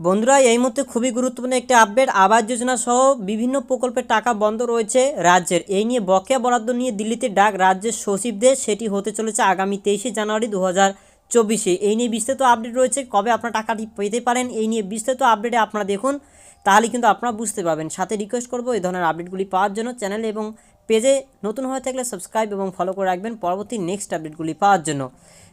বন্ধুরা, এই মুহূর্তে খুবই গুরুত্বপূর্ণ একটি আপডেট আবাস যোজনা সহ বিভিন্ন প্রকল্পের টাকা বন্ধ রয়েছে রাজ্যের। এই নিয়ে বকেয়া বরাদ্দ নিয়ে দিল্লিতে ডাক, রাজ্যের সচিবদের সেটি হতে চলেছে আগামী তেইশে জানুয়ারি দু চব্বিশে। এই নিয়ে বিস্তারিত আপডেট রয়েছে, কবে আপনার টাকাটি পেতে পারেন, এই নিয়ে বিস্তারিত আপডেটে আপনারা দেখুন, তাহলে কিন্তু আপনারা বুঝতে পারবেন। সাথে রিকোয়েস্ট করব, এই ধরনের আপডেটগুলি পাওয়ার জন্য চ্যানেল এবং পেজে নতুন হয়ে থাকলে সাবস্ক্রাইব এবং ফলো করে রাখবেন পরবর্তী নেক্সট আপডেটগুলি পাওয়ার জন্য।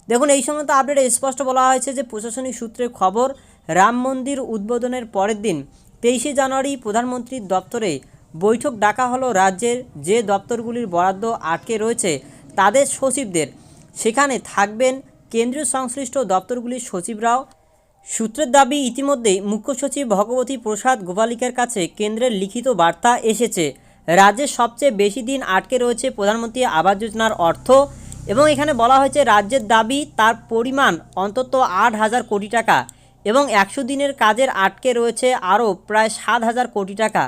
দেখুন, এই সংক্রান্ত আপডেটে স্পষ্ট বলা হয়েছে যে প্রশাসনিক সূত্রের খবর রাম মন্দির উদ্বোধনের পরের দিন তেইশে জানুয়ারি প্রধানমন্ত্রীর দপ্তরে বৈঠক ডাকা হলো রাজ্যের যে দপ্তরগুলির বরাদ্দ আটকে রয়েছে তাদের সচিবদের। সেখানে থাকবেন কেন্দ্রীয় সংশ্লিষ্ট দপ্তরগুলির সচিবরাও সূত্রের দাবি, ইতিমধ্যেই মুখ্য সচিব ভগবতী প্রসাদ গোপালিকার কাছে কেন্দ্রের লিখিত বার্তা এসেছে। রাজ্যের সবচেয়ে বেশি দিন আটকে রয়েছে প্রধানমন্ত্রী আবাস যোজনার অর্থ এবং এখানে বলা হয়েছে, রাজ্যের দাবি, তার পরিমাণ অন্তত আট হাজার কোটি টাকা। এবং একশো দিনের কাজের আটকে রয়েছে আরও প্রায় সাত হাজার কোটি টাকা।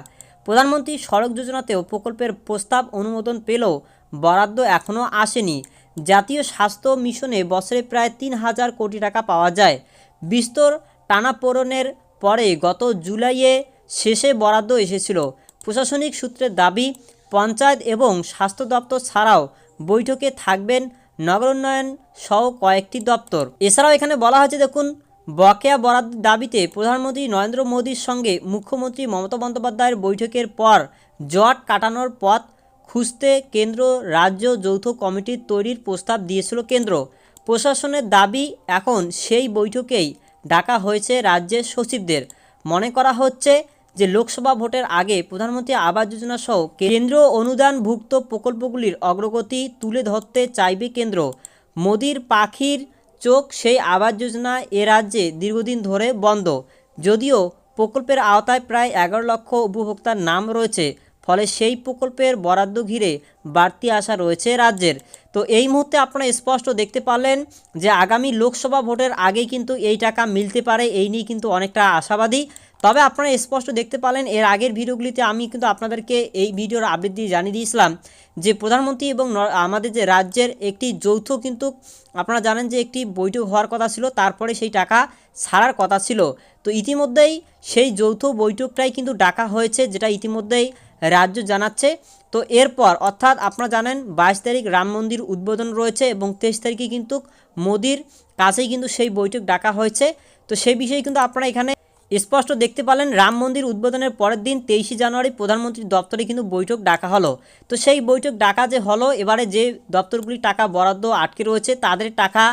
প্রধানমন্ত্রী সড়ক যোজনাতেও প্রকল্পের প্রস্তাব অনুমোদন পেলেও বরাদ্দ এখনও আসেনি। জাতীয় স্বাস্থ্য মিশনে বছরে প্রায় তিন হাজার কোটি টাকা পাওয়া যায়। বিস্তর টানাপোড়নের পরে গত জুলাইয়ে শেষে বরাদ্দ এসেছিল। প্রশাসনিক সূত্রের দাবি, পঞ্চায়েত এবং স্বাস্থ্য দপ্তর ছাড়াও বৈঠকে থাকবেন নগরোন্নয়ন সহ কয়েকটি দপ্তর। এছাড়াও এখানে বলা হয়েছে, দেখুন বকেয়া বরাদ্দের দাবিতে প্রধানমন্ত্রী নরেন্দ্র মোদীর সঙ্গে মুখ্যমন্ত্রী মমতা বন্দ্যোপাধ্যায়ের বৈঠকের পর জট কাটানোর পথ খুঁজতে কেন্দ্র, রাজ্য যৌথ কমিটির তৈরির প্রস্তাব দিয়েছিল কেন্দ্র। প্রশাসনের দাবি এখন সেই বৈঠকেই ডাকা হয়েছে রাজ্যের সচিবদের। মনে করা হচ্ছে যে লোকসভা ভোটের আগে প্রধানমন্ত্রী আবাস যোজনা সহ কেন্দ্র অনুদানভুক্ত প্রকল্পগুলির অগ্রগতি তুলে ধরতে চাইবে কেন্দ্র। মোদির পাখির চোখ সেই আবাস যোজনা এ রাজ্যে দীর্ঘদিন ধরে বন্ধ। যদিও প্রকল্পের আওতায় প্রায় এগারো লক্ষ উপভোক্তার নাম রয়েছে, ফলে সেই প্রকল্পের বরাদ্দ ঘিরে বাড়তি আশা রয়েছে রাজ্যের। তো এই মুহূর্তে আপনারা স্পষ্ট দেখতে পারলেন যে আগামী লোকসভা ভোটের আগেই কিন্তু এই টাকা মিলতে পারে, এই নিয়ে কিন্তু অনেকটা আশাবাদী। তবে আপনারা স্পষ্ট দেখতে পারলেন এর আগের ভিডিওগুলিতে আমি কিন্তু আপনাদেরকে এই ভিডিওর দিয়ে জানিয়ে দিয়েছিলাম যে প্রধানমন্ত্রী এবং আমাদের যে রাজ্যের একটি যৌথ কিন্তু আপনারা জানেন যে একটি বৈঠক হওয়ার কথা ছিল, তারপরে সেই টাকা ছাড়ার কথা ছিল। তো ইতিমধ্যেই সেই যৌথ বৈঠকটাই কিন্তু ডাকা হয়েছে, যেটা ইতিমধ্যেই রাজ্য জানাচ্ছে। তো এরপর অর্থাৎ আপনারা জানেন বাইশ তারিখ রাম মন্দির উদ্বোধন রয়েছে এবং তেইশ তারিখে কিন্তু মোদির কাছেই কিন্তু সেই বৈঠক ডাকা হয়েছে। তো সেই বিষয়ে কিন্তু আপনারা এখানে স্পষ্ট দেখতে পেলেন, রাম মন্দির উদ্বোধনের পরের দিন তেইশে জানুয়ারি প্রধানমন্ত্রীর দপ্তরে কিন্তু বৈঠক ডাকা হলো। তো সেই বৈঠক ডাকা যে হলো, এবারে যে দপ্তরগুলি টাকা বরাদ্দ আটকে রয়েছে, তাদের টাকা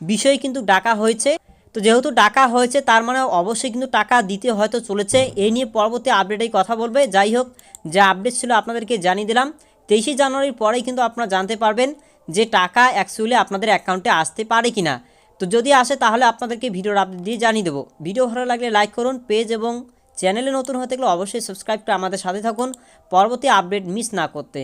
বিষয়ে কিন্তু ডাকা হয়েছে। তো যেহেতু ডাকা হয়েছে, তার মানে অবশ্যই কিন্তু টাকা দিতে হয়তো চলেছে। এই নিয়ে পরবর্তী আপডেটেই কথা বলবে। যাই হোক, যা আপডেট ছিল আপনাদেরকে জানিয়ে দিলাম। তেইশে জানুয়ারির পরেই কিন্তু আপনারা জানতে পারবেন যে টাকা অ্যাকচুয়ালি আপনাদের অ্যাকাউন্টে আসতে পারে কি না তো যদি আসে, তাহলে আপনাদেরকে ভিডিওর আপডেট দিয়ে জানিয়ে দেবো। ভিডিও ভালো লাগলে লাইক করুন পেজ এবং চ্যানেলে নতুন হয়ে থাকলে অবশ্যই সাবস্ক্রাইব করে আমাদের সাথে থাকুন। পরবর্তী আপডেট মিস না করতে।